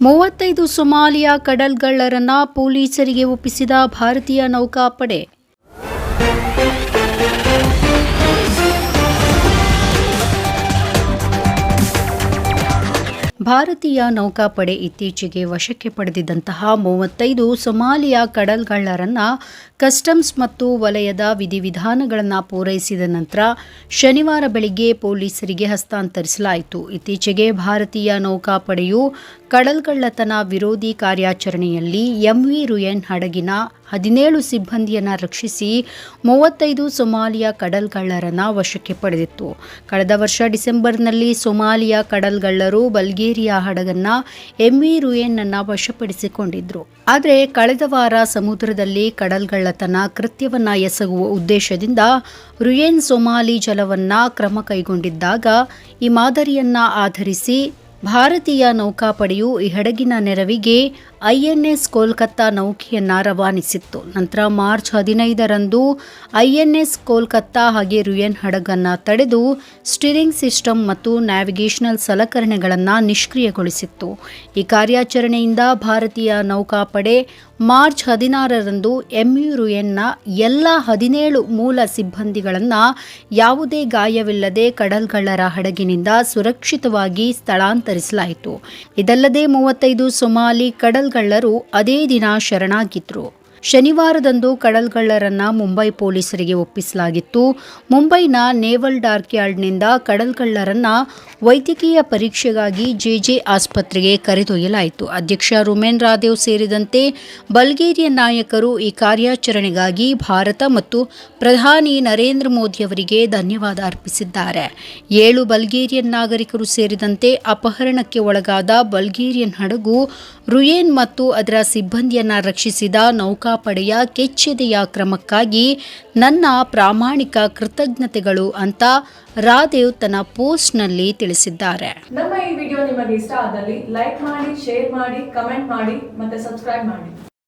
ಮೂವತ್ತೈದು ಸೊಮಾಲಿಯಾ ಕಡಲ್ಗಳ್ಳರನ್ನ ಪೊಲೀಸರಿಗೆ ಒಪ್ಪಿಸಿದ ಭಾರತೀಯ ನೌಕಾಪಡೆ. ಭಾರತೀಯ ನೌಕಾಪಡೆ ಇತ್ತೀಚೆಗೆ ವಶಕ್ಕೆ ಪಡೆದಿದ್ದಂತಹ ಮೂವತ್ತೈದು ಸೊಮಾಲಿಯಾ ಕಡಲ್ಗಳ್ಳರನ್ನ ಕಸ್ಟಮ್ಸ್ ಮತ್ತು ವಲಯದ ವಿಧಿವಿಧಾನಗಳನ್ನು ಪೂರೈಸಿದ ನಂತರ ಶನಿವಾರ ಬೆಳಿಗ್ಗೆ ಪೊಲೀಸರಿಗೆ ಹಸ್ತಾಂತರಿಸಲಾಯಿತು. ಇತ್ತೀಚೆಗೆ ಭಾರತೀಯ ನೌಕಾಪಡೆಯು ಕಡಲ್ಗಳ್ಳತನ ವಿರೋಧಿ ಕಾರ್ಯಾಚರಣೆಯಲ್ಲಿ ಎಂವಿ ರುಯನ್ ಹಡಗಿನ ಹದಿನೇಳು ಸಿಬ್ಬಂದಿಯನ್ನು ರಕ್ಷಿಸಿ ಮೂವತ್ತೈದು ಸೊಮಾಲಿಯಾ ಕಡಲ್ಗಳ್ಳರನ್ನು ವಶಕ್ಕೆ ಪಡೆದಿತ್ತು. ಕಳೆದ ವರ್ಷ ಡಿಸೆಂಬರ್ನಲ್ಲಿ ಸೊಮಾಲಿಯಾ ಕಡಲ್ಗಳ್ಳರು ಬಲ್ಗೇರಿಯಾ ಹಡಗನ್ನ ಎಂವಿ ರುಯೆನ್ನ ವಶಪಡಿಸಿಕೊಂಡಿದ್ರು. ಆದರೆ ಕಳೆದ ವಾರ ಸಮುದ್ರದಲ್ಲಿ ಕಡಲ್ಗಳ್ಳತನ ಕೃತ್ಯವನ್ನ ಎಸಗುವ ಉದ್ದೇಶದಿಂದ ರುಯೆನ್ ಸೊಮಾಲಿ ಜಲವನ್ನ ಕ್ರಮ ಕೈಗೊಂಡಿದ್ದಾಗ ಈ ಮಾದರಿಯನ್ನ ಆಧರಿಸಿ ಭಾರತೀಯ ನೌಕಾಪಡೆಯು ಈ ಹಡಗಿನ ನೆರವಿಗೆ ಐಎನ್ಎಸ್ ಕೋಲ್ಕತ್ತಾ ನೌಕೆಯನ್ನ ರವಾನಿಸಿತ್ತು. ನಂತರ ಮಾರ್ಚ್ ಹದಿನೈದರಂದು ಐಎನ್ಎಸ್ ಕೋಲ್ಕತ್ತಾ ಹಾಗೆ ರುಯನ್ ಹಡಗನ್ನ ತಡೆದು ಸ್ಟೀರಿಂಗ್ ಸಿಸ್ಟಮ್ ಮತ್ತು ನ್ಯಾವಿಗೇಷನಲ್ ಸಲಕರಣೆಗಳನ್ನು ನಿಷ್ಕ್ರಿಯಗೊಳಿಸಿತ್ತು. ಈ ಕಾರ್ಯಾಚರಣೆಯಿಂದ ಭಾರತೀಯ ನೌಕಾಪಡೆ ಮಾರ್ಚ್ ಹದಿನಾರರಂದು ಎಂಯು ರುಯನ್ನ ಎಲ್ಲ ಹದಿನೇಳು ಮೂಲ ಸಿಬ್ಬಂದಿಗಳನ್ನು ಯಾವುದೇ ಗಾಯವಿಲ್ಲದೆ ಕಡಲ್ಗಳ್ಳರ ಹಡಗಿನಿಂದ ಸುರಕ್ಷಿತವಾಗಿ ಸ್ಥಳಾಂತರಿಸಲಾಯಿತು. ಇದಲ್ಲದೆ ಮೂವತ್ತೈದು ಸೊಮಾಲಿ ಕಡಲ್ಗಳ್ಳರು ಅದೇ ದಿನ ಶರಣಾಗಿದ್ರು. ಶನಿವಾರದಂದು ಕಡಲ್ಗಳ್ಳರನ್ನ ಮುಂಬೈ ಪೊಲೀಸರಿಗೆ ಒಪ್ಪಿಸಲಾಗಿತ್ತು. ಮುಂಬೈನ ನೇವಲ್ ಡಾರ್ಕ್ಯಾರ್ಡ್ನಿಂದ ಕಡಲ್ಗಳ್ಳರನ್ನ ವೈದ್ಯಕೀಯ ಪರೀಕ್ಷೆಗಾಗಿ ಜೆಜೆ ಆಸ್ಪತ್ರೆಗೆ ಕರೆದೊಯ್ಯಲಾಯಿತು. ಅಧ್ಯಕ್ಷ ರುಮೇನ್ ರಾದೇವ್ ಸೇರಿದಂತೆ ಬಲ್ಗೇರಿಯನ್ ನಾಯಕರು ಈ ಕಾರ್ಯಾಚರಣೆಗಾಗಿ ಭಾರತ ಮತ್ತು ಪ್ರಧಾನಿ ನರೇಂದ್ರ ಮೋದಿ ಅವರಿಗೆ ಧನ್ಯವಾದ ಅರ್ಪಿಸಿದ್ದಾರೆ. ಏಳು ಬಲ್ಗೇರಿಯನ್ ನಾಗರಿಕರು ಸೇರಿದಂತೆ ಅಪಹರಣಕ್ಕೆ ಒಳಗಾದ ಬಲ್ಗೇರಿಯನ್ ಹಡಗು ರುಯೇನ್ ಮತ್ತು ಅದರ ಸಿಬ್ಬಂದಿಯನ್ನು ರಕ್ಷಿಸಿದ ನೌಕಾಪಡೆಯ ಕೆಚ್ಚೆದೆಯ ಕ್ರಮಕ್ಕಾಗಿ ನನ್ನ ಪ್ರಾಮಾಣಿಕ ಕೃತಜ್ಞತೆಗಳು ಅಂತ ರಾದೇವ್ ತನ್ನ ಪೋಸ್ಟ್ನಲ್ಲಿ ತಿಳಿಸಿದ್ದಾರೆ. ನಮ್ಮ ಈ ವಿಡಿಯೋ ನಿಮಗೆ ಇಷ್ಟ ಆದಲ್ಲಿ ಲೈಕ್ ಮಾಡಿ, ಶೇರ್ ಮಾಡಿ, ಕಮೆಂಟ್ ಮಾಡಿ ಮತ್ತೆ ಸಬ್ಸ್ಕ್ರೈಬ್ ಮಾಡಿ.